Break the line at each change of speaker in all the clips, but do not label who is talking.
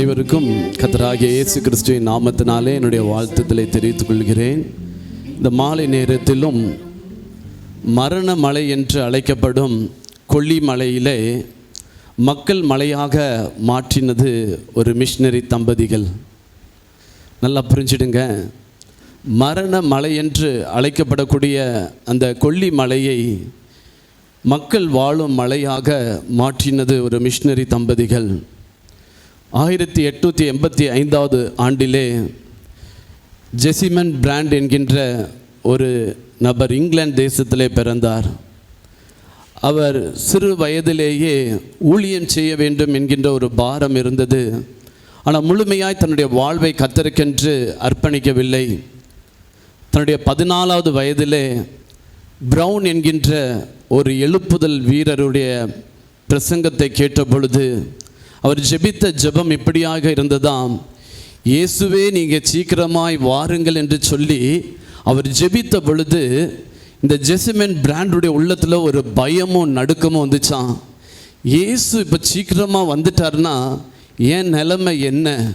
அனைவருக்கும் கத்தராகிய இயேசு கிறிஸ்துவின் நாமத்தினாலே என்னுடைய வாழ்த்துக்களை தெரிவித்துக் கொள்கிறேன். இந்த மாலை நேரத்திலும் மரண மலை என்று அழைக்கப்படும் கொல்லிமலையிலே மக்கள் மலையாக மாற்றினது ஒரு மிஷினரி தம்பதிகள். நல்லா புரிஞ்சிடுங்க. மரண மலை என்று அழைக்கப்படக்கூடிய அந்த கொல்லி மலையை மக்கள் வாழும் மலையாக மாற்றினது ஒரு மிஷினரி தம்பதிகள். ஆயிரத்தி எட்நூற்றி எண்பத்தி ஐந்தாவது ஆண்டிலே ஜெசிமன் பிராண்ட் என்கின்ற ஒரு நபர் இங்கிலாந்து தேசத்திலே பிறந்தார். அவர் சிறு வயதிலேயே ஊழியம் செய்ய வேண்டும் என்கின்ற ஒரு பாரம் இருந்தது. ஆனால் முழுமையாய் தன்னுடைய வாழ்வை கத்தருக்கென்று அர்ப்பணிக்கவில்லை. தன்னுடைய பதினாலாவது வயதிலே ப்ரௌன் என்கின்ற ஒரு எழுப்புதல் வீரருடைய பிரசங்கத்தை கேட்ட பொழுது அவர் ஜெபித்த ஜெபம் இப்படியாக இருந்ததாம். இயேசுவே நீங்கள் சீக்கிரமாய் வாருங்கள் என்று சொல்லி அவர் ஜெபித்த பொழுது இந்த ஜெசிமென் பிராண்டுடைய உள்ளத்தில் ஒரு பயமும் நடுக்கமும் வந்துச்சான் இயேசு இப்போ சீக்கிரமாக வந்துட்டார்னா என் நிலைமை என்ன?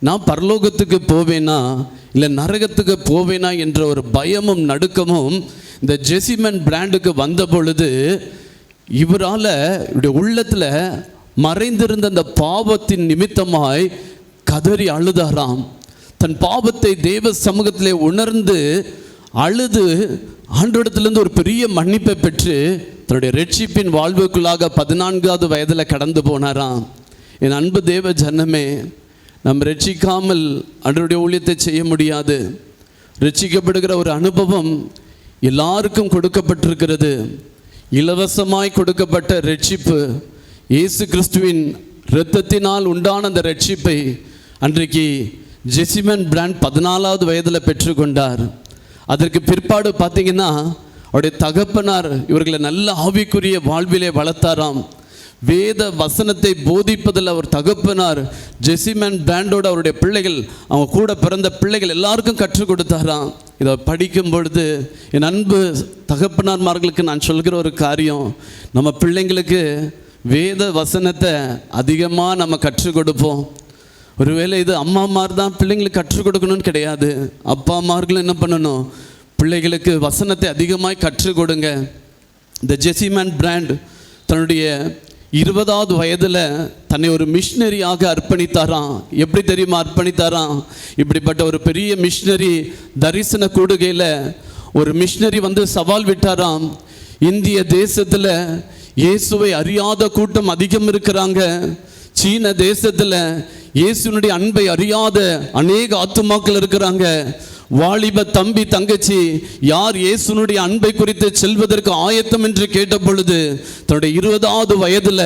நான் பரலோகத்துக்கு போவேனா? இல்லை நரகத்துக்கு போவேனா? என்ற ஒரு பயமும் நடுக்கமும் இந்த ஜெசிமென் பிராண்டுக்கு வந்த பொழுது இவரால் இவருடைய உள்ளத்தில் மறைந்திருந்த அந்த பாவத்தின் நிமித்தமாய் கதறி அழுதாராம். தன் பாவத்தை தேவ சமூகத்திலே உணர்ந்து அழுது ஆண்டோடத்திலிருந்து ஒரு பெரிய மன்னிப்பை பெற்று தன்னுடைய ரட்சிப்பின் வாழ்வுக்குள்ளாக பதினான்காவது வயதில் கடந்து போனாராம். என் அன்பு தேவ ஜனமே நம் ரட்சிக்காமல் அன்றைய ஊழியத்தை செய்ய முடியாது. ரட்சிக்கப்படுகிற ஒரு அனுபவம் எல்லாருக்கும் கொடுக்கப்பட்டிருக்கிறது. இலவசமாய் கொடுக்கப்பட்ட ரட்சிப்பு இயேசு கிறிஸ்துவின் இரத்தத்தினால் உண்டான அந்த ரட்சிப்பை அன்றைக்கு ஜெசிமன் பிராண்ட் பதினாலாவது வயதில் பெற்றுக்கொண்டார். அதற்கு பிற்பாடு பார்த்தீங்கன்னா அவருடைய தகப்பனார் இவர்களை நல்ல ஆவிக்குரிய வாழ்விலே வளர்த்தாராம். வேத வசனத்தை போதிப்பதில் அவர் தகப்பனார் ஜெசிமன் பிராண்டோட அவருடைய பிள்ளைகள் அவங்க கூட பிறந்த பிள்ளைகள் எல்லாருக்கும் கற்றுக் கொடுத்தாராம். இதை படிக்கும் பொழுது என் அன்பு தகப்பனார்மார்களுக்கு நான் சொல்கிற ஒரு காரியம் நம்ம பிள்ளைங்களுக்கு வேத வசனத்தை அதிகமாக நம்ம கற்றுக் கொடுப்போம். ஒருவேளை இது அம்மாமார் தான் பிள்ளைங்களுக்கு கற்றுக் கொடுக்கணும்னு கிடையாது. அப்பா அம்மார்களும் என்ன பண்ணணும்? பிள்ளைகளுக்கு வசனத்தை அதிகமாக கற்றுக் கொடுங்க. இந்த ஜெசிமேன் பிராண்ட் தன்னுடைய இருபதாவது வயதில் தன்னை ஒரு மிஷினரியாக அர்ப்பணித்தாராம். எப்படி தெரியுமா அர்ப்பணித்தாராம்? இப்படிப்பட்ட ஒரு பெரிய மிஷினரி தரிசன கூடுகையில் ஒரு மிஷினரி வந்து சவால் விட்டாராம். இந்திய தேசத்தில் இயேசுவை அறியாத கூட்டம் அதிகம் இருக்கிறாங்க. சீன தேசத்தில் இயேசுனுடைய அன்பை அறியாத அநேக ஆத்துமாக்கள் இருக்கிறாங்க. வாலிப தம்பி தங்கச்சி யார் இயேசுனுடைய அன்பை குறித்து செல்வதற்கு ஆயத்தம் என்று கேட்ட பொழுது தன்னுடைய இருபதாவது வயதுல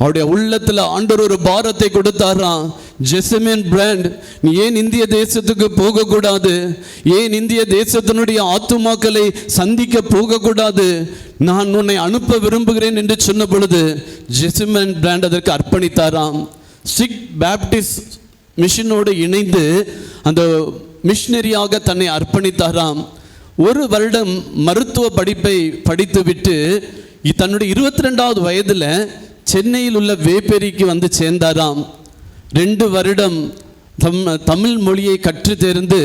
அவருடைய உள்ளத்துல ஆண்டவர் ஒரு பாரத்தை கொடுத்தாராம். ஜெசமின் பிராண்ட் நீ ஏன் இந்திய தேசத்துக்கு போகக்கூடாது? ஏன் இந்திய தேசத்தினுடைய ஆத்துமாக்களை சந்திக்க போகக்கூடாது? நான் உன்னை அனுப்ப விரும்புகிறேன் என்று சொன்ன பொழுது ஜெசமின் பிராண்ட் அதற்கு அர்ப்பணித்தாராம். சிக் பேப்டிஸ்ட் மிஷினோடு இணைந்து அந்த மிஷினரியாக தன்னை அர்ப்பணித்தாராம். ஒரு வருடம் மருத்துவ படிப்பை படித்துவிட்டு தன்னுடைய இருபத்தி ரெண்டாவது வயதில் சென்னையில் உள்ள வேப்பேரிக்கு வந்து சேர்ந்தாராம். ரெண்டு வருடம் தம் தமிழ் மொழியை கற்று தேர்ந்து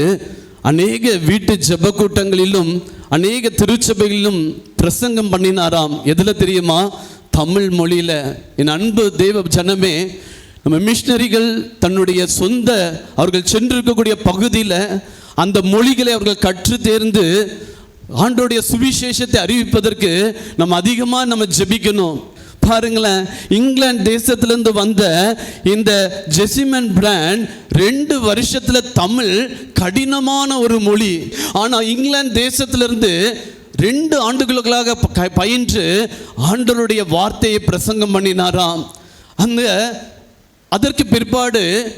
அநேக வீட்டு ஜெப கூட்டங்களிலும் அநேக திருச்சபைகளிலும் பிரசங்கம் பண்ணினாராம். எதில் தெரியுமா? தமிழ் மொழியில். என் அன்பு தெய்வ ஜனமே நம்ம மிஷினரிகள் தன்னுடைய சொந்த அவர்கள் சென்றிருக்கக்கூடிய பகுதியில் அந்த மொழிகளை அவர்கள் கற்று தேர்ந்து ஆண்டோடைய சுவிசேஷத்தை அறிவிப்பதற்கு நம்ம அதிகமாக நம்ம ஜெபிக்கணும். பாருங்களேன் இங்கிலாந்து தேசத்திலிருந்து வந்த இந்த ஜெசிமன் பிராண்ட் ரெண்டு வருஷத்தில் தமிழ் கடினமான ஒரு மொழி. ஆனால் இங்கிலாந்து தேசத்திலிருந்து ரெண்டு ஆண்டுகளுக்களாக ப- பயின்று ஆண்டருடைய வார்த்தையை பிரசங்கம் பண்ணினாராம். அந்த அதற்கு பிற்பாடு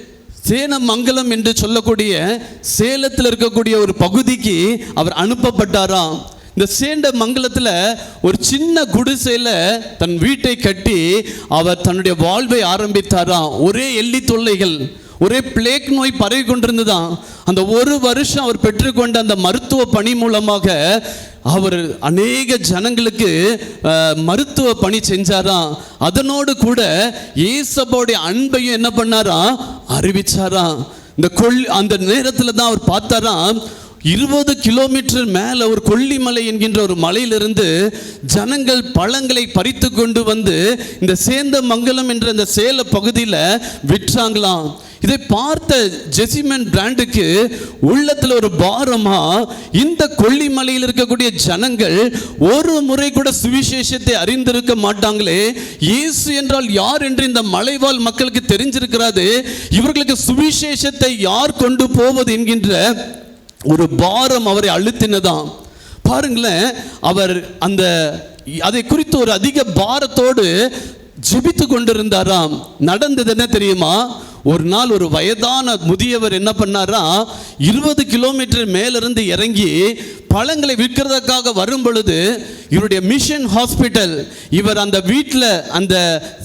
சேனமங்கலம் என்று சொல்லக்கூடிய சேலத்தில் இருக்கக்கூடிய ஒரு பகுதிக்கு அவர் அனுப்பப்பட்டாராம். இந்த சேண்ட மங்கலத்தில் ஒரு சின்ன குடிசையில் தன் வீட்டை கட்டி அவர் தன்னுடைய வாழ்வை ஆரம்பித்தாராம். ஒரே எள்ளி தொல்லைகள் ஒரே பிளேக் நோய் பரவி கொண்டிருந்துதான் அந்த ஒரு வருஷம் அவர் பெற்றுக்கொண்ட அந்த மருத்துவ பணி மூலமாக அவர் அநேக ஜனங்களுக்கு மருத்துவ பணி செஞ்சாராம். அதனோடு கூட ஏசபோடைய அன்பையும் என்ன பண்ணாராம்? அறிவிச்சாராம். இந்த கொள் அந்த நேரத்தில் தான் அவர் பார்த்தாராம். இருபது கிலோமீட்டர் மேலே ஒரு கொல்லிமலை என்கின்ற ஒரு மலையிலிருந்து ஜனங்கள் பழங்களை பறித்து கொண்டு வந்து இந்த சேந்த மங்கலம் என்ற இந்த சேல பகுதியில் விற்றாங்களாம். இதை பார்த்த ஜெசிமன் பிராண்டுக்கு உள்ளத்தில் ஒரு பாரமா இந்த கொல்லிமலையில் இருக்கக்கூடிய ஜனங்கள் ஒரு முறை கூட சுவிசேஷத்தை அறிந்திருக்க மாட்டாங்களே. இயேசு என்றால் யார் என்று இந்த மலைவாழ் மக்களுக்கு தெரிஞ்சிருக்கிறாது. இவர்களுக்கு சுவிசேஷத்தை யார் கொண்டு போவது என்கின்ற ஒரு பாரம் அவரை அழுத்தினதாம். பாருங்களேன் அவர் அந்த அதை குறித்து ஒரு அதிக பாரத்தோடு ஜிபித்து கொண்டிருந்தாராம். நடந்தது என்ன தெரியுமா? ஒரு நாள் ஒரு வயதான முதியவர் என்ன பண்ணாரா? இருபது கிலோமீட்டர் மேலிருந்து இறங்கி பழங்களை விற்கிறதுக்காக வரும் பொழுது இவருடைய மிஷன் ஹாஸ்பிட்டல் இவர் அந்த வீட்டில் அந்த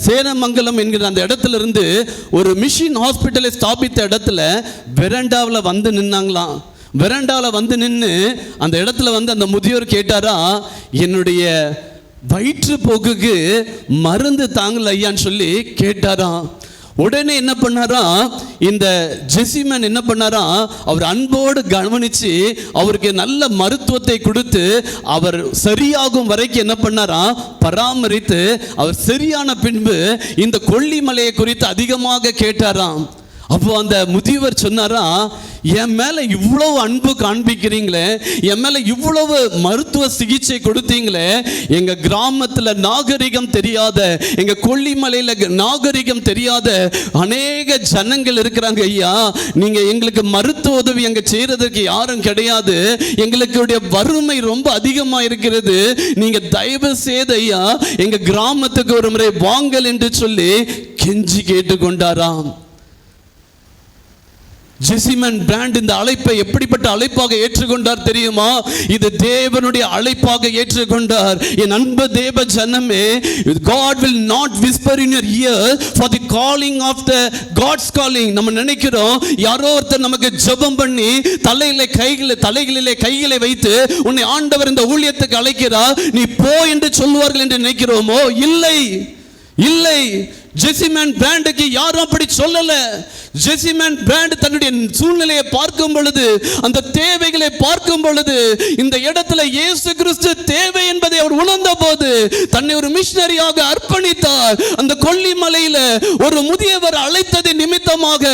சேனமங்கலம் என்கிற அந்த இடத்துல இருந்து ஒரு மிஷின் ஹாஸ்பிட்டலை ஸ்தாபித்த இடத்துல வெரண்டாவில் வந்து நின்னாங்களாம். வெரண்டாவில் வந்து நின்று அந்த இடத்துல வந்து அந்த முதியோர் கேட்டாரா என்னுடைய வயிற்றுப்போக்குக்கு மருந்து தாங்கல ஐயான்னு சொல்லி கேட்டாராம் உடனே என்ன பண்ணாரா இந்த ஜெசிமன் என்ன பண்ணாரா அவர் அன்போடு கவனித்து அவருக்கு நல்ல மருத்துவத்தை கொடுத்து அவர் சரியாகும் வரைக்கும் என்ன பண்ணாரா பராமரித்து அவர் சரியான பின்பு இந்த கொல்லிமலையை குறித்து அதிகமாக கேட்டாராம். அப்போ அந்த முதியவர் சொன்னாரா என் மேல இவ்வளவு அன்பு காண்பிக்கிறீங்களே என் மேல இவ்வளவு மருத்துவ சிகிச்சை கொடுத்தீங்களே எங்க கிராமத்துல நாகரிகம் தெரியாத எங்க கொல்லிமலையில க- நாகரிகம் தெரியாத அநேக ஜனங்கள் இருக்கிறாங்க ஐயா. நீங்க எங்களுக்கு மருத்துவ உதவி எங்க செய்யறதுக்கு யாரும் கிடையாது. எங்களுக்குடைய வறுமை ரொம்ப அதிகமா இருக்கிறது. நீங்க தயவு செய்து ஐயா எங்க கிராமத்துக்கு ஒரு முறை வாங்கல் என்று சொல்லி கெஞ்சி கேட்டுக்கொண்டாராம். ஜெசிமன் பிராண்ட் இந்த அழைப்பை எப்படிப்பட்ட அழைப்பாக ஏற்றுக்கொண்டார் தெரியுமா? இது தேவனுடைய அழைப்பாக ஏற்றுக்கொண்டார். என் அன்பு தேவ ஜனமே God will not whisper in your ear for the calling of the God's calling நம்ம நினைக்கிறோம் யாரோ ஒருத்தர் நமக்கு ஜபம் பண்ணி தலையில கைகளை தலைகளிலே கைகளை வைத்து உன்னை ஆண்டவர் இந்த ஊழியத்துக்கு அழைக்கிறார். நீ போ என்று சொல்லுவார்கள் என்று நினைக்கிறோமோ? இல்லை. இல்லை. ஜெசிமேன் பிராண்டுக்கு யாரும் அப்படி சொல்லல. ஜெசிமேன் பிராண்ட் தன்னுடைய சூழ்நிலையை பார்க்கும் பொழுது அந்த தேவைகளை பார்க்கும் பொழுது இந்த இடத்துல இயேசு கிறிஸ்து தேவை என்பதை அவர் உணர்ந்த போது தன்னை ஒரு மிஷினரியாக அர்ப்பணித்தார். அந்த கொல்லிமலையில ஒரு முதியவர் அழைத்தது நிமித்தமாக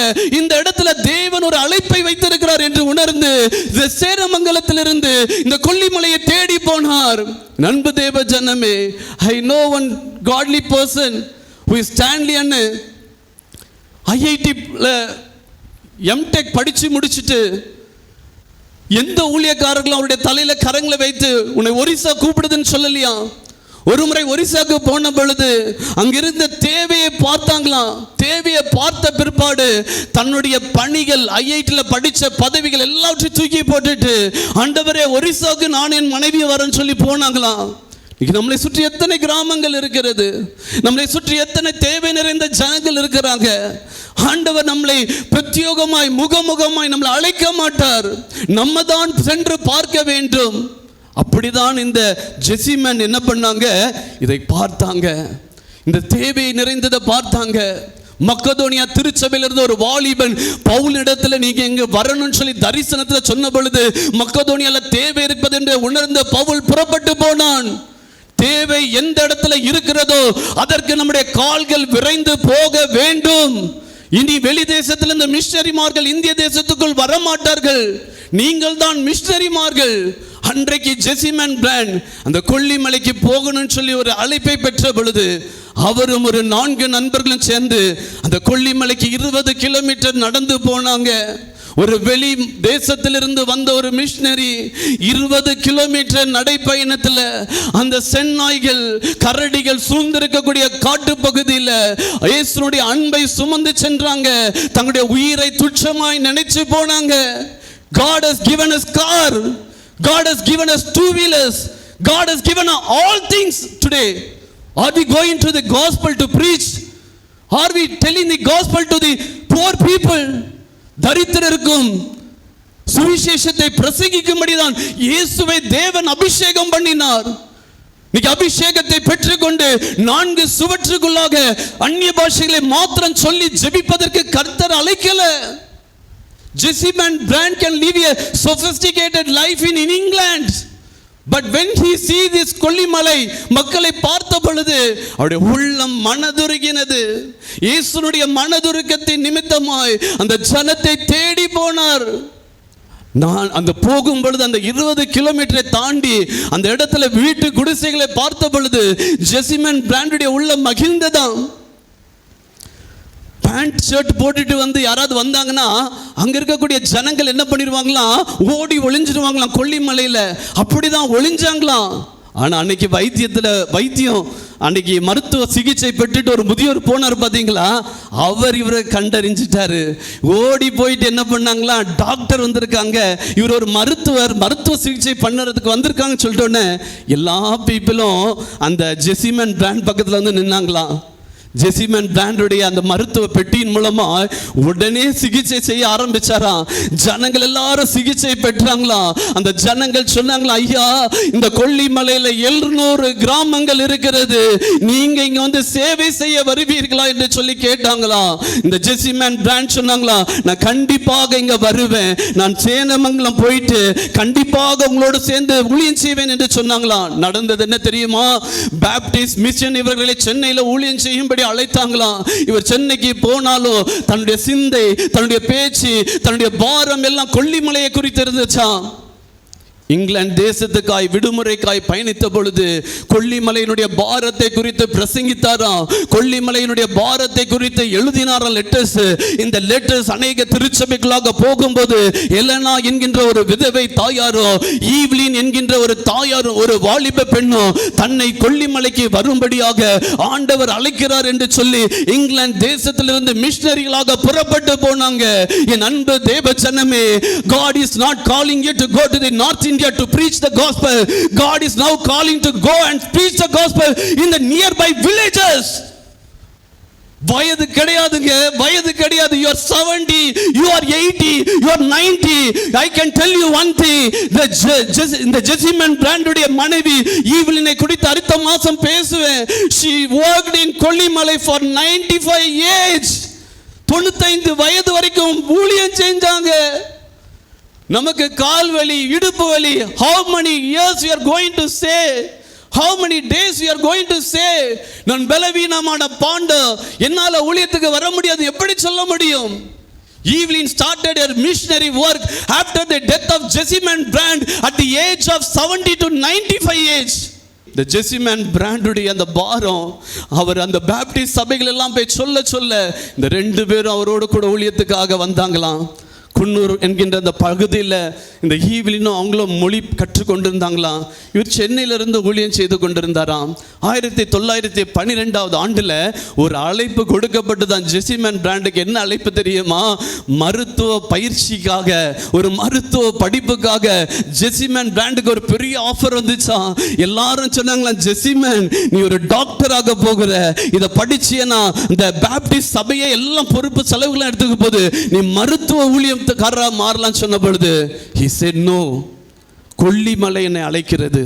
இந்த இடத்துல தேவன் ஒரு அழைப்பை வைத்திருக்கிறார் என்று உணர்ந்து இந்த சேரமங்கலத்திலிருந்து இந்த கொல்லிமலையை தேடி போனார். நண்பு தேவ ஜனமே I know one godly person who is Stanley அண்ணு ஐஐடியில் எம்டெக் படித்து முடிச்சுட்டு எந்த ஊழியக்காரர்களும் அவருடைய தலையில் கரங்களை வைத்து உன்னை ஒரிசா கூப்பிடுதுன்னு சொல்லலையா? ஒரு முறை ஒரிசாக்கு போன பொழுது அங்கிருந்த தேவையை பார்த்தாங்களாம் தேவையை பார்த்த பிற்பாடு தன்னுடைய பணிகள் ஐஐடியில் படித்த பதவிகள் எல்லாவற்றையும் தூக்கி போட்டுட்டு ஆண்டவரே ஒரிசாவுக்கு நான் என் மனைவி வரேன்னு சொல்லி போனாங்களாம் நம்மளை சுற்றி எத்தனை கிராமங்கள் இருக்கிறது? நம்மளை சுற்றி எத்தனை தேவை நிறைந்த ஜனங்கள் இருக்கிறாங்க? ஆண்டவர் நம்மளை பிரத்யோகமாய் முகமுகமாய் நம்மளை அழைக்க மாட்டார். நம்ம தான் சென்று பார்க்க வேண்டும். அப்படிதான் இந்த ஜெசிமன் என்ன பண்ணாங்க? இதை பார்த்தாங்க. இந்த தேவை நிறைந்ததை பார்த்தாங்க. மக்கதோனியா திருச்சபையிலிருந்து ஒரு வாலிபன் பவுல் இடத்துல நீங்க எங்க வரணும்னு சொல்லி தரிசனத்துல சொன்ன பொழுது மக்கதோனியால தேவை இருப்பது என்று உணர்ந்த பவுல் புறப்பட்டு போனான். தேவை எந்த இடத்துல இருக்கிறதோ அதற்கு நம்முடைய கால்கள் விரைந்து போக வேண்டும். இனி வெளி தேசத்தில் இந்த மிஷனரிமார்கள் இந்திய தேசத்துக்குள் வரமாட்டார்கள். நீங்கள் தான் மிஷனரிமார்கள். அன்றைக்கு ஜெசிமன் பிளான் அந்த கொல்லிமலைக்கு போகணும்னு சொல்லி ஒரு அழைப்பை பெற்ற பொழுது அவரும் ஒரு நான்கு நண்பர்களும் சேர்ந்து அந்த கொல்லிமலைக்கு இருபது கிலோமீட்டர் நடந்து போனாங்க. ஒரு வெளி தேசத்திலிருந்து வந்த ஒரு மிஷினரி இருபது கிலோமீட்டர் நடைப்பயணத்தில் அந்த செந்நாய்கள் கரடிகள் சூழ்ந்திருக்கக்கூடிய காட்டு பகுதியில் இயேசுனுடைய அன்பை சுமந்து சென்றாங்க தங்களுடைய உயிரை துச்சமாய் நினைச்சு போனாங்க God has given us car. God has given us two wheelers. God has given us all things today. Are we going to the gospel to preach? Are we telling the gospel to the poor people? தரித்திரருக்கும் சுவிசேஷத்தை பிரசங்கிக்கும்படிதான் இயேசுவை தேவன் அபிஷேகம் பண்ணினார். இன்னைக்கு அபிஷேகத்தை பெற்றுக்கொண்டு நான்கு சுவற்றுக்குள்ளாக அந்நிய பாஷைகளை மாத்திரம் சொல்லி ஜெபிப்பதற்கு கர்த்தர் அழைக்கல. Jessamine Brand can leave a sophisticated life in in England but when he see this Kollimalai மக்களை பார்த்த பொழுது அவருடைய உள்ளம் மனதுருகினது. இயேசுனுடைய மனதுருக்கத்தின் நிமித்தமாய் அந்த ஜனத்தை தேடி போனார். நான் அந்த போகும் பொழுது அந்த இருபது கிலோமீட்டரை தாண்டி அந்த இடத்துல வீட்டு குடிசைகளை பார்த்த பொழுது ஜெசிமன் பிராண்டுடைய உள்ள மகிழ்ந்ததாம். பேண்ட் ஷர்ட் போட்டுட்டு வந்து யாராவது வந்தாங்கன்னா அங்க இருக்கக்கூடிய ஜனங்கள் என்ன பண்ணிடுவாங்களாம் ஓடி ஒளிஞ்சிடுவாங்களாம் கொல்லிமலையில அப்படிதான் ஒளிஞ்சாங்களாம். ஆனா அன்னைக்கு வைத்தியத்துல வைத்தியம் அன்னைக்கு மருத்துவ சிகிச்சை பெற்றுட்டு ஒரு முதியோர் போனார் பாத்தீங்களா? அவர் இவரை கண்டறிஞ்சிட்டாரு. ஓடி போயிட்டு என்ன பண்ணாங்களா? டாக்டர் வந்திருக்காங்க. இவர் ஒரு மருத்துவர் மருத்துவ சிகிச்சை பண்ணுறதுக்கு வந்திருக்காங்கன்னு சொல்லிட்டோன்னே எல்லா பீப்புளும் அந்த ஜெசிமன் பிராண்ட் பக்கத்துல வந்து நின்னாங்களாம். ஜெசிமன் பிராண்டுடைய அந்த மருத்துவ பெட்டியின் மூலமா உடனே சிகிச்சை செய்ய ஆரம்பிச்சாராம். ஜனங்கள் எல்லாரும் சிகிச்சை பெற்றாங்களாம் அந்த ஜனங்கள் சொன்னாங்களா ஐயா இந்த கொல்லிமலையில எழுநூறு கிராமங்கள் இருக்கிறது. நீங்க இங்க வந்து சேவை செய்ய வருவீர்களா? என்று சொல்லி கேட்டாங்களாம் இந்த ஜெசிமன் பிராண்ட் சொன்னாங்களா நான் கண்டிப்பாக இங்க வருவேன். நான் சேனமங்கலம் போயிட்டு கண்டிப்பாக உங்களோட சேர்ந்து ஊழியம் செய்வேன் என்று சொன்னாங்களாம் நடந்தது என்ன தெரியுமா? பேப்டிஸ்ட் மிஷன் இவர்களை சென்னையில ஊழியம் செய்யும்படி அழைத்தாங்களாம். இவர் சென்னைக்கு போனாலும் தன்னுடைய சிந்தை தன்னுடைய பேச்சு தன்னுடைய பாரம் எல்லாம் கொல்லிமலையை குறித்து இருந்துச்சான் இங்கிலாந்து தேசத்துக்காய் விடுமுறைக்காய் பயணித்த பொழுது கொல்லிமலையினுடைய பாரத்தை குறித்து பிரசங்கித்தாராம் கொல்லிமலையினுடைய பாரத்தை குறித்து எழுதினாராம் லெட்டர்ஸ் இந்த லெட்டர்ஸ் அநேக திருச்சபைகளாக போகும்போது எலனா என்கின்ற ஒரு விதவை தாயாரும் ஈவ்லின் என்கின்ற ஒரு தாயாரும் ஒரு வாலிப பெண்ணும் தன்னை கொல்லிமலைக்கு வரும்படியாக ஆண்டவர் அழைக்கிறார் என்று சொல்லி இங்கிலாந்து தேசத்திலிருந்து மிஷினரிகளாக புறப்பட்டு போனாங்க. என் அன்பு தேவ ஜனமே God is not calling you to go to the North India to preach the gospel. God is now calling to go and preach the gospel in the nearby villages. வயது கிடையாதுங்க வயது கிடையாது you are seventy you are eighty you are ninety I can tell you one thing இந்த ஜெசிமன் பிராண்டுடைய மனைவி ஈவிலினை குறித்து அடுத்த மாசம் பேசுவேன் she worked in Kollimalai for ninety five age தொண்ணூத்தைந்து வயது வரைக்கும் ஊழியம் செஞ்சாங்க நமக்கு கால் வலி இடுப்பு வலி. How many years you going to say how how days days going to say to say? நான் பலவீனமான பாண்ட. என்னால் ஊழியத்துக்கு வர முடியாது. எப்படி சொல்ல முடியும்? Evelyn started your missionary work after the death of Jesse Mann Brand at the age of seventy to ninety five age இந்த ஜெசிமேன் பிராண்டுடைய அந்த பாரம் அவர் அந்த பேப்டிஸ்ட் சபைகள் எல்லாம் போய் சொல்ல சொல்ல இந்த ரெண்டு பேரும் அவரோடு கூட ஊழியத்துக்காக வந்தாங்களாம். குன்னூர் என்கின்ற அந்த பகுதியில் இந்த ஈவிலினும் அவங்களும் மொழி கற்றுக்கொண்டிருந்தாங்களாம் இவர் சென்னையிலிருந்து ஊழியம் செய்து கொண்டிருந்தாராம். ஆயிரத்தி தொள்ளாயிரத்தி பன்னிரெண்டாவது ஆண்டில் ஒரு அழைப்பு கொடுக்கப்பட்டு தான் ஜெசிமேன் பிராண்டுக்கு என்ன அழைப்பு தெரியுமா? மருத்துவ பயிற்சிக்காக ஒரு மருத்துவ படிப்புக்காக ஜெசிமேன் பிராண்டுக்கு ஒரு பெரிய ஆஃபர் வந்துச்சாம் எல்லாரும் சொன்னாங்களாம் ஜெசிமேன் நீ ஒரு டாக்டராக போகிற. இதை படிச்சியனா? இந்த பேப்டிஸ்ட் சபையை எல்லாம் பொறுப்பு செலவுகளும் எடுத்துக்க போது நீ மருத்துவ ஊழியத்துக்காரரா மாறலாம் சொன்ன பொழுது ஹி செட் நோ கொல்லிமலை என்னை அழைக்கிறது.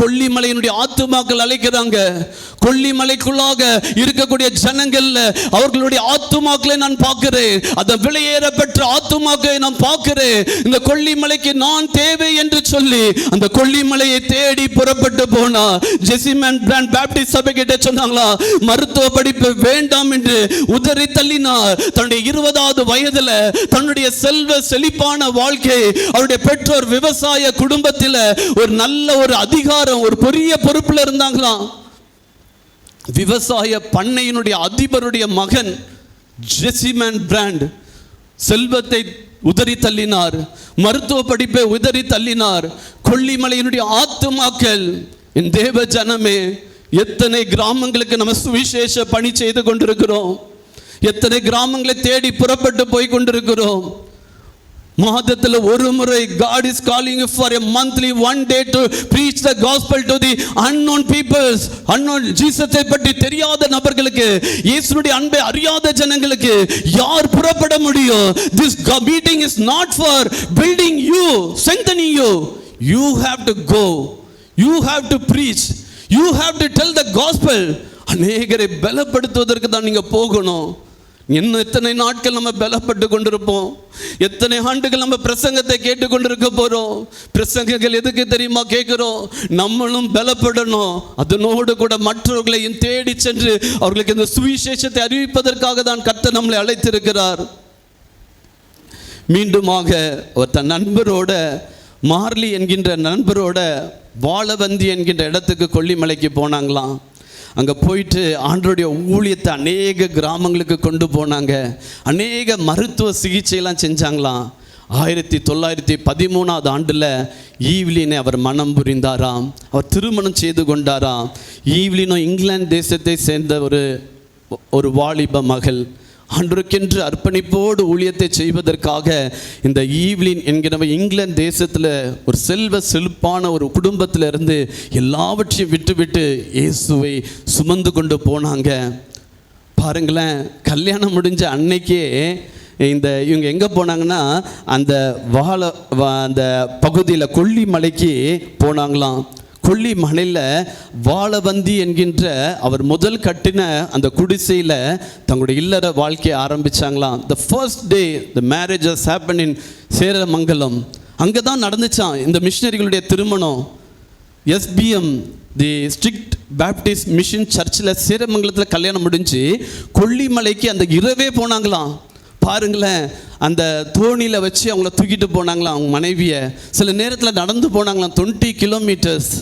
கொல்லிமலையினுடைய ஆத்துமாக்கள் அழைக்கிறாங்க. கொல்லிமலைக்குள்ளாக இருக்கக்கூடிய ஜனங்கள்ல அவர்களுடைய ஆத்துமாக்களை நான் பார்க்கிறேன். அந்த விலையேற பெற்ற ஆத்துமாக்களை நான் பார்க்கிறேன். இந்த கொல்லிமலைக்கு நான் தேவை என்று சொல்லி அந்த கொல்லிமலையை தேடி புறப்பட்டு போனா ஜெசிமேன் பிராண்ட் பேப்டிஸ்ட் சபை கிட்ட சொன்னாங்களா மருத்துவ படிப்பு வேண்டாம் என்று உதறி தள்ளினார். தன்னுடைய இருபதாவது வயதுல தன்னுடைய செல்வ செழிப்பான வாழ்க்கை அவருடைய பெற்றோர் விவசாய குடும்பத்தில் ஒரு நல்ல ஒரு அதிகாரம் ஒரு பெரிய பொறுப்புல இருந்தாங்களாம். விவசாய பண்ணையினுடைய அதிபருடைய மகன் ஜெசிமேன் பிராண்ட் செல்வத்தை உதறி தள்ளினார் மருத்துவ படிப்பை உதறி தள்ளினார் கொல்லிமலையினுடைய ஆத்துமாக்கள் என் தேவ ஜனமே எத்தனை கிராமங்களுக்கு நம்ம சுவிசேஷ பணி செய்து கொண்டிருக்கிறோம் எத்தனை கிராமங்களை தேடி புறப்பட்டு போய் கொண்டிருக்கிறோம். மாதத்தில் ஒரு முறை God is calling for a monthly one day to preach the gospel to the unknown peoples unknown ஜீசத்தை பற்றி தெரியாத நபர்களுக்கு இயேசுனுடைய அன்பை அறியாத ஜனங்களுக்கு யார் புறப்பட முடியும் this meeting is not for building you strengthening you you have to go you have to preach you have to tell the gospel அநேகரை பலப்படுத்துவதற்கு தான் நீங்கள் போகணும் இன்னும் எத்தனை நாட்கள் நம்ம பலப்பட்டு கொண்டிருப்போம்? எத்தனை ஆண்டுகள் நம்ம பிரசங்கத்தை கேட்டுக்கொண்டிருக்க போறோம்? பிரசங்கங்கள் எதுக்கு தெரியுமா கேட்கிறோம்? நம்மளும் பலப்படணும். அதனோடு கூட மற்றவர்களையும் தேடி சென்று அவர்களுக்கு இந்த சுவிசேஷத்தை அறிவிப்பதற்காக தான் கர்த்தர் நம்மளை அழைத்திருக்கிறார். மீண்டுமாக ஒரு தன் நண்பரோட மார்லி என்கின்ற நண்பரோட வாழவந்தி என்கின்ற இடத்துக்கு கொல்லிமலைக்கு போனாங்களாம். அங்கே போயிட்டு ஆண்டருடைய ஊழியத்தை அநேக கிராமங்களுக்கு கொண்டு போனாங்க. அநேக மருத்துவ சிகிச்சையெல்லாம் செஞ்சாங்களாம். ஆயிரத்தி தொள்ளாயிரத்தி பதிமூணாவது ஆண்டில் ஈவ்லினை அவர் மனம் புரிந்தாராம். அவர் திருமணம் செய்து கொண்டாராம். ஈவ்லினும் இங்கிலாந்து தேசத்தை சேர்ந்த ஒரு ஒரு வாலிப மகள். ஆண்டருக்கென்று அர்ப்பணிப்போடு ஊழியத்தை செய்வதற்காக இந்த ஈவ்லின் என்கிறவ இங்கிலாந்து தேசத்தில் ஒரு செல்வ செழிப்பான ஒரு குடும்பத்தில் இருந்து எல்லாவற்றையும் விட்டுவிட்டு இயேசுவை சுமந்து கொண்டு போனாங்க. பாருங்களேன் கல்யாணம் முடிஞ்ச அன்னைக்கே இந்த இவங்க எங்கே போனாங்கன்னா அந்த வாழ அந்த பகுதியில் கொல்லிமலைக்கு போனாங்களாம். கொல்லிமலையில் வாழவந்தி என்கின்ற அவர் முதல் கட்டின அந்த குடிசையில் தங்களுடைய இல்லற வாழ்க்கையை ஆரம்பிச்சாங்களாம். The first day the marriage happen in Cheramangalam. அங்கே தான் நடந்துச்சான் இந்த மிஷினரிகளுடைய திருமணம். SBM the strict Baptist mission சர்ச்சில் சேரமங்கலத்தில் கல்யாணம் முடிஞ்சு கொல்லிமலைக்கு அந்த இரவே போனாங்களாம். பாருங்களேன் அந்த தோணியில் வச்சு அவங்கள தூக்கிட்டு போனாங்களாம் அவங்க மனைவியை. சில நேரத்தில் நடந்து போனாங்களாம் டுவெண்ட்டி கிலோமீட்டர்ஸ்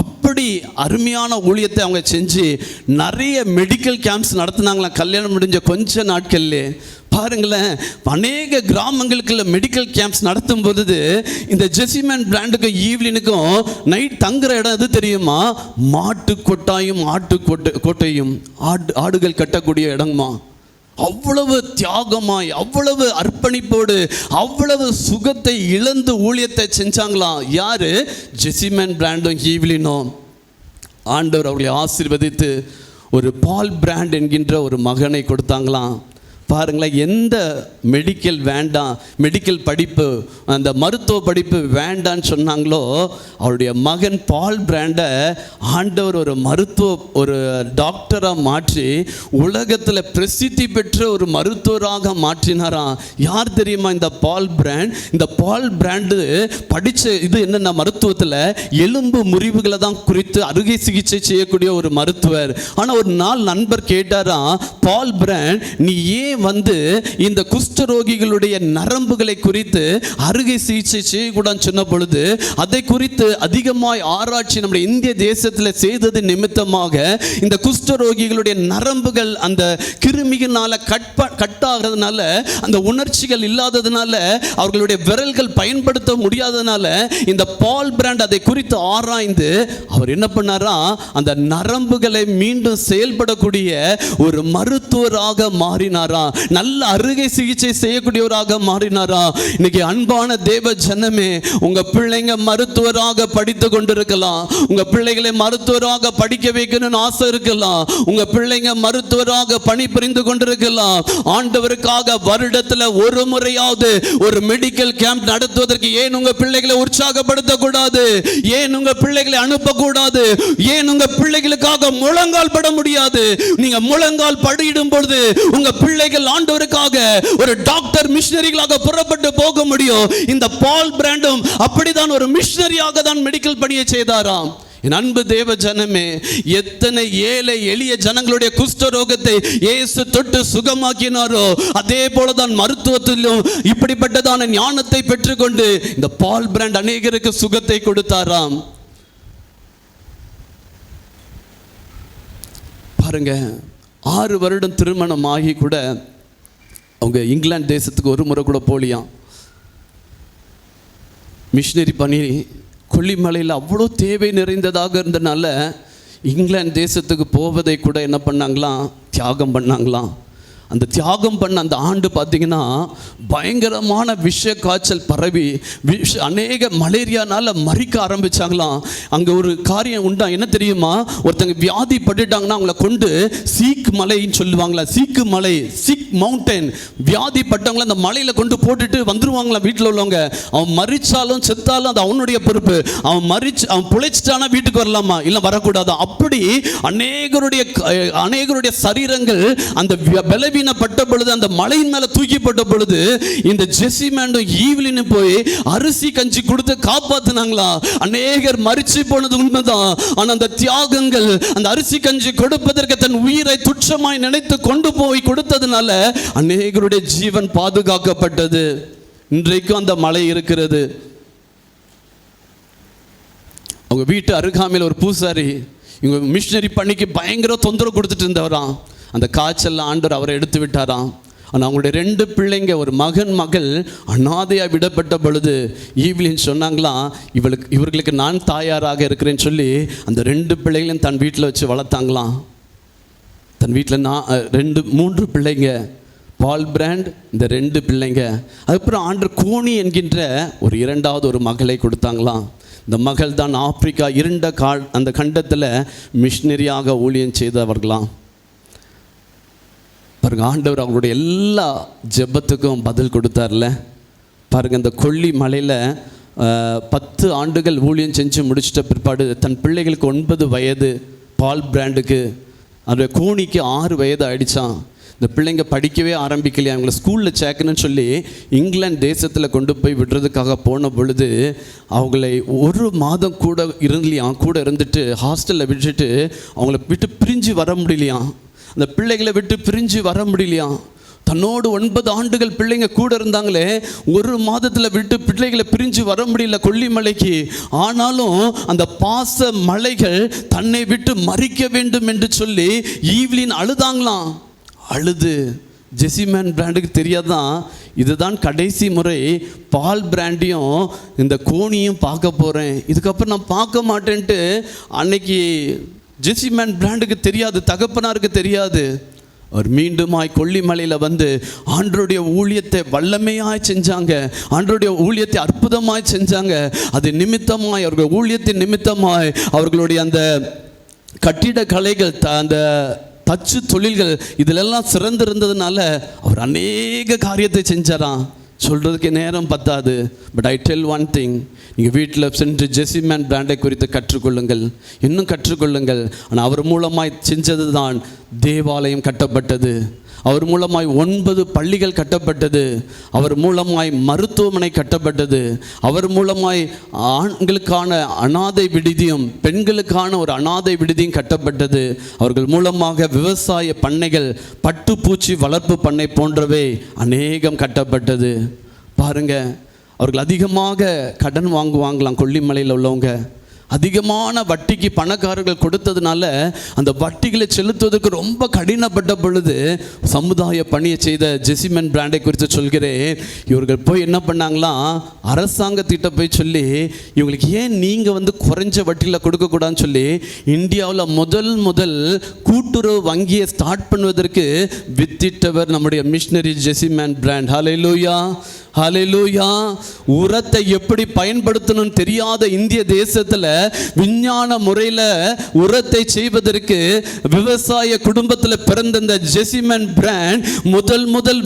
அப்படி அருமையான ஊழியத்தை அவங்க செஞ்சு நிறைய மெடிக்கல் கேம்ப்ஸ் நடத்துனாங்களாம் கல்யாணம் முடிஞ்ச கொஞ்ச நாட்கள்லே. பாருங்களேன் அநேக கிராமங்களுக்குள்ள மெடிக்கல் கேம்ப்ஸ் நடத்தும் பொழுது இந்த ஜெசிமேன் பிராண்டுக்கும் ஈவ்லினுக்கும் நைட் தங்குற இடம் எது தெரியுமா? மாட்டு கொட்டாயும் ஆட்டு கொட்டை கொட்டையும். ஆடு ஆடுகள் கட்டக்கூடிய இடமா அவ்வளவு தியாகமாய் அவ்வளவு அர்ப்பணிப்போடு அவ்வளவு சுகத்தை இழந்து ஊழியத்தை செஞ்சாங்களாம் யாரு? ஜெசிமேன் பிராண்டும் ஹீவ்லினும் ஆண்டவர் அவர்களை ஆசீர்வதித்து ஒரு பால் பிராண்ட் என்கின்ற ஒரு மகனை கொடுத்தாங்களாம். பாருங்களேன் எந்த மெடிக்கல் வேண்டாம் மெடிக்கல் படிப்பு அந்த மருத்துவ படிப்பு வேண்டான்னு சொன்னாங்களோ அவருடைய மகன் பால் பிராண்டை ஆண்டவர் ஒரு மருத்துவ ஒரு டாக்டராக மாற்றி உலகத்தில் பிரசித்தி பெற்ற ஒரு மருத்துவராக மாற்றினாராம். யார் தெரியுமா இந்த பால் பிராண்ட்? இந்த பால் பிராண்டு படித்த இது என்னென்ன மருத்துவத்தில்? எலும்பு முறிவுகளை தான் குறித்து அறுவை சிகிச்சை செய்யக்கூடிய ஒரு மருத்துவர். ஆனால் ஒரு நாள் நண்பர் கேட்டாராம் பால் பிராண்ட் நீ ஏன் வந்து இந்த குஷ்டரோகிகளுடைய நரம்புகளை குறித்து அருகை சிகிச்சை செய்யக்கூடாதுன்னு சொன்ன பொழுது அதை குறித்து அதிகமாய் ஆராய்ச்சி நம்முடைய இந்திய தேசத்தில் செய்தது நிமித்தமாக இந்த குஷ்டரோகிகளுடைய நரம்புகள் அந்த கிருமியினால கட்ப கட்டாகிறதுனால அந்த உணர்ச்சிகள் இல்லாததுனால அவர்களுடைய விரல்கள் பயன்படுத்த முடியாததுனால இந்த பால் பிராண்ட் அதை குறித்து ஆராய்ந்து அவர் என்ன பண்ணாரா அந்த நரம்புகளை மீண்டும் செயல்படக்கூடிய ஒரு மருத்துவராக மாறினாரா நல்ல அருகை சிகிச்சை செய்யக்கூடியவராக மாறினாரா? இன்னைக்கு அன்பான தேவ ஜனமே உங்க பிள்ளைங்க மருத்துவராக படித்து கொண்டிருக்கலாம். உங்க பிள்ளைகளை மருத்துவராக படிக்க வைக்கணும்னு ஆசை இருக்கலாம். உங்க பிள்ளைங்க மருத்துவராக பணி புரிந்து கொண்டிருக்கலாம். ஆண்டவருக்காக வருடத்துல ஒரு முறையாவது ஒரு மெடிக்கல் கேம்ப் நடத்துவதற்கு ஏன் உங்க பிள்ளைகளை உற்சாகப்படுத்த கூடாது ஏன் உங்க பிள்ளைகளை அனுப்ப கூடாது ஏன் உங்க பிள்ளைகளுக்காக முழங்கால் பட முடியாது? நீங்க முழங்கால் படியிடும் பொழுது உங்க பிள்ளைகள் நீங்கள் ஆண்டவருக்காக ஒரு டாக்டர் மிஷினரிகளாக புறப்பட்டு போக முடியும். இந்த பால் பிராண்டும் அப்படிதான் ஒரு மிஷினரியாக தான் மெடிக்கல் பணியை செய்தாராம். என் அன்பு தேவ ஜனமே எத்தனை ஏழை எளிய ஜனங்களுடைய குஷ்டரோகத்தை இயேசு தொட்டு சுகமாக்கினாரோ அதே போல தான் மருத்துவத்திலும் இப்படிப்பட்டதான ஞானத்தை பெற்றுக்கொண்டு இந்த பால் பிராண்ட் அநேகருக்கு சுகத்தை கொடுத்தாராம். பாருங்க ஆறு வருடம் திருமணம் ஆகி கூட அவங்க இங்கிலாந்து தேசத்துக்கு ஒரு முறை கூட போலியாம். மிஷினரி பணி கொல்லிமலையில் அவ்வளோ தேவை நிறைந்ததாக இருந்தனால இங்கிலாந்து தேசத்துக்கு போவதை கூட என்ன பண்ணாங்களாம்? தியாகம் பண்ணாங்களாம். அந்த தியாகம் பண்ண அந்த ஆண்டு பார்த்தீங்கன்னா பயங்கரமான விஷ காய்ச்சல் பரவி விஷ அநேக மலேரியானால் மறிக்க ஆரம்பித்தாங்களாம் அங்கே ஒரு காரியம் உண்டா? என்ன தெரியுமா? ஒருத்தங்க வியாதி பட்டுட்டாங்கன்னா அவங்கள கொண்டு சீக் மலைன்னு சொல்லுவாங்களா? சீக்கு மலை சீக் மவுண்டன். வியாதி பட்டவங்கள அந்த மலையில் கொண்டு போட்டுட்டு வந்துருவாங்களா வீட்டில் உள்ளவங்க. அவன் மறிச்சாலும் செத்தாலும் அது அவனுடைய பொறுப்பு. அவன் மறிச்சு அவன் புழைச்சிட்டானா வீட்டுக்கு வரலாமா? இல்லை வரக்கூடாது? அப்படி அநேகருடைய க- அநேகருடைய சரீரங்கள் அந்த விய- பலவீனப்பட்ட பொழுது அந்த மலையின் மேல தூக்கிப்பட்ட பொழுது இந்த ஜெசிமேண்டும் ஈவிலின்னு போய் அரிசி கஞ்சி கொடுத்து காப்பாத்தினாங்களா? அநேகர் மறிச்சு போனது உண்மைதான். ஆனா அந்த தியாகங்கள் அந்த அரிசி கஞ்சி கொடுப்பதற்கு தன் உயிரை துச்சமாய் நினைத்து கொண்டு போய் கொடுத்ததுனால அநேகருடைய ஜீவன் பாதுகாக்கப்பட்டது. இன்றைக்கும் அந்த மலை இருக்கிறது. அவங்க வீட்டு அருகாமையில் ஒரு பூசாரி இவங்க மிஷினரி பணிக்கு பயங்கர தொந்தரவு கொடுத்துட்டு இருந்தவரான் அந்த காய்ச்சல் ஆண்டவர் அவரை எடுத்து விட்டாராம். ஆனால் அவங்களுடைய ரெண்டு பிள்ளைங்க ஒரு மகன் மகள் அனாதையாக விடப்பட்ட பொழுது ஈவிலின் சொன்னாங்களாம் இவளுக்கு இவர்களுக்கு நான் தாயாராக இருக்கிறேன்னு சொல்லி அந்த ரெண்டு பிள்ளைகளையும் தன் வீட்டில் வச்சு வளர்த்தாங்களாம். தன் வீட்டில் நான் ரெண்டு மூன்று பிள்ளைங்க. பால் பிராண்ட் இந்த ரெண்டு பிள்ளைங்க. அதுக்கப்புறம் ஆண்டர் கோணி என்கின்ற ஒரு இரண்டாவது ஒரு மகளை கொடுத்தாங்களாம். இந்த மகள் தான் ஆப்பிரிக்கா இருண்ட கா அந்த கண்டத்தில் மிஷினரியாக ஊழியம் செய்தவர்களாம். பாருங்க ஆண்டவர் அவங்களுடைய எல்லா ஜெபத்துக்கும் பதில் கொடுத்தார்ல. பாருங்க இந்த கொல்லி மலையில் பத்து ஆண்டுகள் ஊழியம் செஞ்சு முடிச்சிட்ட பிற்பாடு தன் பிள்ளைகளுக்கு ஒன்பது வயது பால் பிராண்டுக்கு அந்த கூனிக்கு ஆறு வயது ஆயிடுச்சான் இந்த பிள்ளைங்க படிக்கவே ஆரம்பிக்கலையா? அவங்கள ஸ்கூலில் சேர்க்கணும்னு சொல்லி இங்கிலாந்து தேசத்தில் கொண்டு போய் விடுறதுக்காக போன பொழுது அவங்களை ஒரு மாதம் கூட இருந்தலையாம் கூட இருந்துட்டு ஹாஸ்டலில் விட்டுட்டு அவங்கள விட்டு பிரிஞ்சு வர முடியலையாம். அந்த பிள்ளைகளை விட்டு பிரிஞ்சு வர முடியலையா? தன்னோடு ஒன்பது ஆண்டுகள் பிள்ளைங்க கூட இருந்தாங்களே ஒரு மாதத்தில் விட்டு பிள்ளைகளை பிரிஞ்சு வர முடியல கொல்லிமலைக்கு. ஆனாலும் அந்த பாச மலைகள் தன்னை விட்டு மறிக்க வேண்டும் என்று சொல்லி ஈவ்லின் அழுதாங்களாம். அழுது. ஜெசிமேன் பிராண்டுக்கு தெரியாதான் இதுதான் கடைசி முறை. பால் பிராண்டையும் இந்த கோணியும் பார்க்க போகிறேன் இதுக்கப்புறம் நான் பார்க்க மாட்டேன்ட்டு அன்னைக்கு ஜெசிமேன் பிராண்டுக்கு தெரியாது தகப்பனாருக்கு தெரியாது. அவர் மீண்டுமாய் கொல்லிமலையில் வந்து ஆண்டருடைய ஊழியத்தை வல்லமையாய் செஞ்சாங்க. ஆண்டருடைய ஊழியத்தை அற்புதமாய் செஞ்சாங்க. அது நிமித்தமாய் அவர்கள் ஊழியத்தின் நிமித்தமாய் அவர்களுடைய அந்த கட்டிட கலைகள் த- அந்த தச்சு தொழில்கள் இதிலெல்லாம் சிறந்திருந்ததுனால அவர் அநேக காரியத்தை செஞ்சாராம். சொல்கிறதுக்கு நேரம் பத்தாது but I tell one thing நீங்கள் வீட்டில் சென்று ஜெசிமேன் பிராண்டை குறித்து கற்றுக்கொள்ளுங்கள். இன்னும் கற்றுக்கொள்ளுங்கள். ஆனால் அவர் மூலமாய் செஞ்சது தான் தேவாலயம் கட்டப்பட்டது. அவர் மூலமாய் ஒன்பது பள்ளிகள் கட்டப்பட்டது. அவர் மூலமாய் மருத்துவமனை கட்டப்பட்டது. அவர் மூலமாய் ஆண்களுக்கான அனாதை விடுதியும் பெண்களுக்கான ஒரு அனாதை விடுதியும் கட்டப்பட்டது. அவர்கள் மூலமாக விவசாய பண்ணைகள் பட்டுப்பூச்சி வளர்ப்பு பண்ணை போன்றவை அநேகம் கட்டப்பட்டது. பாருங்க அவர்கள் அதிகமாக கடன் வாங்குவாங்களாம் கொல்லிமலையில் உள்ளவங்க. அதிகமான வட்டிக்கு பணக்காரர்கள் கொடுத்ததுனால அந்த வட்டிகளை செலுத்துவதற்கு ரொம்ப கடினப்பட்ட பொழுது சமுதாய பணியை செய்த ஜெசிமென் பிராண்டை குறித்து சொல்கிறேன். இவர்கள் போய் என்ன பண்ணாங்களாம் அரசாங்கத்திட்ட போய் சொல்லி இவங்களுக்கு ஏன் நீங்கள் வந்து குறைஞ்ச வட்டியில் கொடுக்கக்கூடாதுன்னு சொல்லி இந்தியாவில் முதல் முதல் கூட்டுறவு வங்கியை ஸ்டார்ட் பண்ணுவதற்கு வித்திட்டவர் நம்முடைய மிஷினரி ஜெசிமேன் பிராண்ட். ஹalleluya ஹalleluya. உரத்தை எப்படி பயன்படுத்தணும்னு தெரியாத இந்திய தேசத்தில் விஞ்ஞான முறையில் உரத்தை செய்வதற்கு விவசாய குடும்பத்தில் பிறந்த இந்த ஜெசிமன் பிராண்ட் முதல் முதல்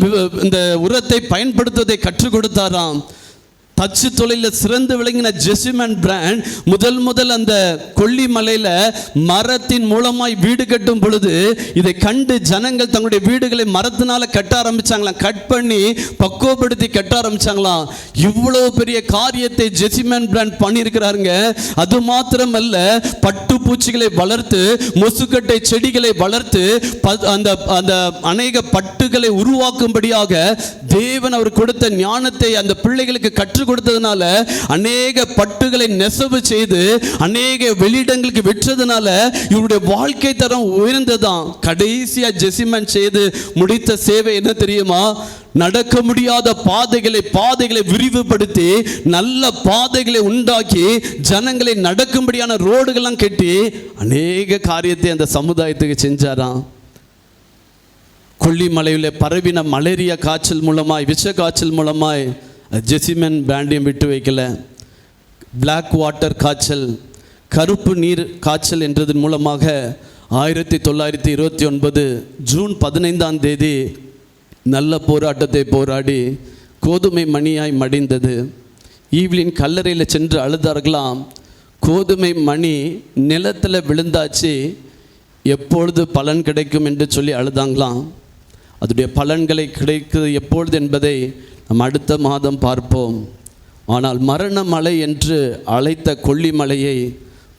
இந்த உரத்தை பயன்படுத்துவதை கற்றுக் கொடுத்தாராம். தச்சு தொழிலில் சிறந்து விளங்கின ஜெசிமன் பிராண்ட் முதல் முதல் அந்த கொல்லிமலையில் மரத்தின் மூலமாய் வீடு கட்டும் பொழுது இதை கண்டு ஜனங்கள் தங்களுடைய வீடுகளை மரத்தினால கட்ட ஆரம்பிச்சாங்களாம். கட் பண்ணி பக்குவப்படுத்தி கட்ட ஆரம்பிச்சாங்களாம். இவ்வளோ பெரிய காரியத்தை ஜெசிமன் பிராண்ட் பண்ணியிருக்கிறாருங்க. அது மாத்திரமல்ல பட்டு பூச்சிகளை வளர்த்து மொசுக்கட்டை செடிகளை வளர்த்து ப- அந்த அந்த அநேக பட்டுகளை உருவாக்கும்படியாக தேவன் அவர் கொடுத்த ஞானத்தை அந்த பிள்ளைகளுக்கு கற்றுக் கொடுத்ததுனால அநேக பட்டுகளை நெசவு செய்து அநேக வெளியிடங்களுக்கு விற்றதுனால இவருடைய வாழ்க்கை தரம் உயர்ந்ததான் கடைசியா ஜெசிமன் செய்து முடித்த சேவை என்ன தெரியுமா? நடக்க முடியாத பாதைகளை பாதைகளை விரிவுபடுத்தி நல்ல பாதைகளை உண்டாக்கி ஜனங்களை நடக்கும்படியான ரோடுகள்லாம் கட்டி அநேக காரியத்தை அந்த சமுதாயத்துக்கு செஞ்சாராம். கொல்லிமலையில் பரவின மலேரியா காய்ச்சல் மூலமாய் விஷ காய்ச்சல் மூலமாய் ஜெசிமன் பேண்டையும் விட்டு வைக்கல. பிளாக் வாட்டர் காய்ச்சல் கருப்பு நீர் காய்ச்சல் என்றதன் மூலமாக ஆயிரத்தி தொள்ளாயிரத்தி இருபத்தி ஒன்பது ஜூன் பதினைந்தாம் தேதி நல்ல போராட்டத்தை போராடி கோதுமை மணியாய் மடிந்தது. ஈவ்லின் கல்லறையில் சென்று அழுதார்களாம். கோதுமை மணி நிலத்தில் விழுந்தாச்சு. எப்பொழுது பலன் கிடைக்கும் என்று சொல்லி அழுதாங்களாம். அதனுடைய பலன்களை கிடைக்கிறது எப்பொழுது என்பதை நம் அடுத்த மாதம் பார்ப்போம். ஆனால் மரண மலை என்று அழைத்த கொல்லிமலையை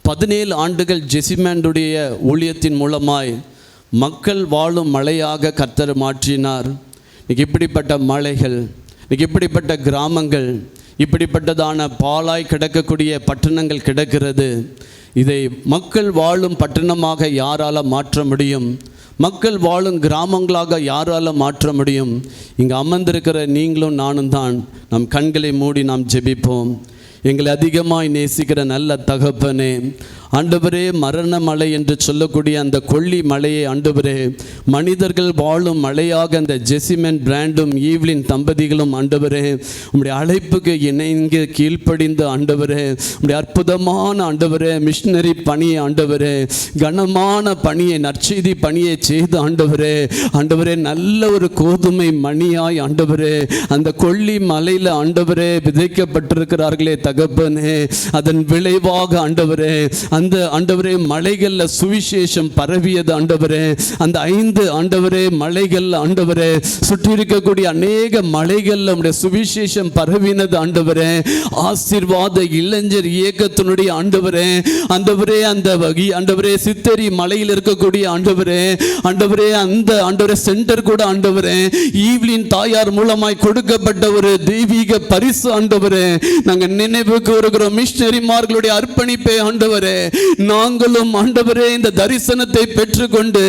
பதினேழு ஆண்டுகள் ஜெசிமேண்டுடைய ஊழியத்தின் மூலமாய் மக்கள் வாழும் மலையாக கர்த்தர் மாற்றினார். இன்றைக்கி இப்படிப்பட்ட மலைகள் இன்றைக்கி இப்படிப்பட்ட கிராமங்கள் இப்படிப்பட்டதான பாலாய் கிடக்கக்கூடிய பட்டணங்கள் கிடக்கிறது. இதை மக்கள் வாழும் பட்டணமாக யாரால மாற்ற முடியும்? மக்கள் வாழும் கிராமங்களாக யாரால மாற்ற முடியும்? இங்கே அமர்ந்திருக்கிற நீங்களும் நானும் தான் நம் கண்களை மூடி நாம் ஜெபிப்போம். எங்களை அதிகமாய் நேசிக்கிற நல்ல தகப்பனே. ஆண்டவரே மரண மலை என்று சொல்லக்கூடிய அந்த கொல்லி மலையை ஆண்டவரே மனிதர்கள் வாழும் மலையாக அந்த ஜெசிமென் பிராண்டும் ஈவ்லின் தம்பதிகளும் ஆண்டவரே உங்களுடைய அழைப்புக்கு இணைந்து கீழ்ப்படிந்த ஆண்டவரே உங்களுடைய அற்புதமான ஆண்டவரே மிஷினரி பணியை ஆண்டவரே கனமான பணியை நற்செய்தி பணியை செய்து ஆண்டவரே ஆண்டவரே நல்ல ஒரு கோதுமை மணியாய் ஆண்டவரே அந்த கொல்லி மலையில் ஆண்டவரே விதைக்கப்பட்டிருக்கிறார்களே தகப்பனே அதன் விளைவாக ஆண்டவரே அந்த ஆண்டவரே மலைகளில் சுவிசேஷம் பரவியது ஆண்டவரே அந்த ஐந்து ஆண்டவரே மலைகள் ஆண்டவரே சுற்றி இருக்கக்கூடிய அநேக மலைகள்ல உடைய சுவிசேஷம் பரவினது ஆண்டவரே ஆசீர்வாத இளைஞர் இயக்கத்தினுடைய ஆண்டவரே ஆண்டவரே அந்த வகி ஆண்டவரே சித்தரி மலையில் இருக்கக்கூடிய ஆண்டவரே ஆண்டவரே அந்த ஆண்டவரே சென்டர் கூட ஆண்டவரே ஈவ்லின் தாயார் மூலமாய் கொடுக்கப்பட்ட ஒரு தெய்வீக பரிசு ஆண்டவரே நினை நினைவுக்கு வருகிறோம் மிஷினரிமார்களுடைய அர்ப்பணிப்பை ஆண்டவரே நாங்களும் ஆண்டவரே இந்த தரிசனத்தை பெற்றுக்கொண்டு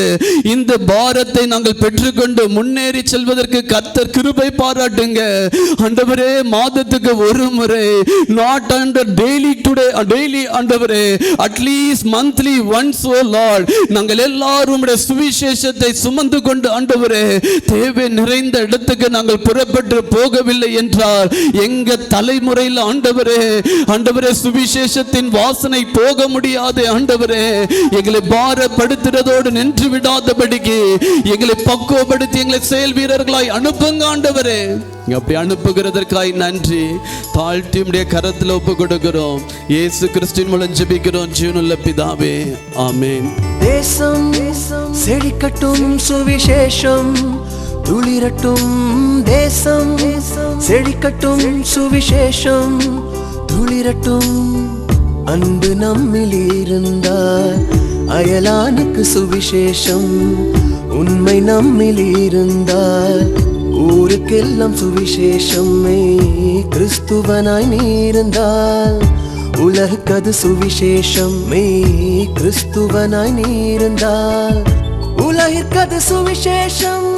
இந்த பாரத்தை நாங்கள் பெற்றுக்கொண்டு முன்னேறி செல்வதற்கு கர்த்தர் கிருபை பாராட்டுங்க. ஆண்டவரே மாதத்துக்கு ஒரு முறை not under daily today daily ஆண்டவரே at least monthly once O Lord நாங்கள் எல்லாரும் சுவிசேஷத்தை சுமந்து கொண்டு ஆண்டவரே தேவை நிறைந்த இடத்துக்கு நாங்கள் புறப்பட்டு போகவில்லை என்றால் எங்க தலைமுறையில் ஆண்டவரே ஆண்டவரே சுவிசேஷத்தின் வாசனை போக முடியாது ஆண்டவரே. எங்களை பாரப்படுத்துறதோடு நின்று விடாதபடிக்கு எங்களை பக்குவப்படுத்தி எங்களை செயல் வீரர்களாய் அனுப்புங்க ஆண்டவரே. அப்படி அனுப்புகிறதற்காய் நன்றி. தாழ்த்தி உடைய கரத்தில் ஒப்பு கொடுக்கிறோம். இயேசு கிறிஸ்டின் மூலம் ஜெபிக்கிறோம். ஜீவனுள்ள பிதாவே. ஆமேன்.
தேசம் செழிக்கட்டும் சுவிசேஷம் துளிரட்டும். தேசம் செழிக்கட்டும் சுவிசேஷம் துளிரட்டும். அன்பு நம்மில் இருந்தால் அயலானுக்கு சுவிசேஷம். உண்மை நம்மில் இருந்தால் ஊருக்கெல்லாம் சுவிசேஷமே. கிறிஸ்துவனாய் நீ இருந்தால் உலகுக்கது சுவிசேஷம். மே கிறிஸ்துவனாய் நீ இருந்தால் உலகிற்கது சுவிசேஷம்.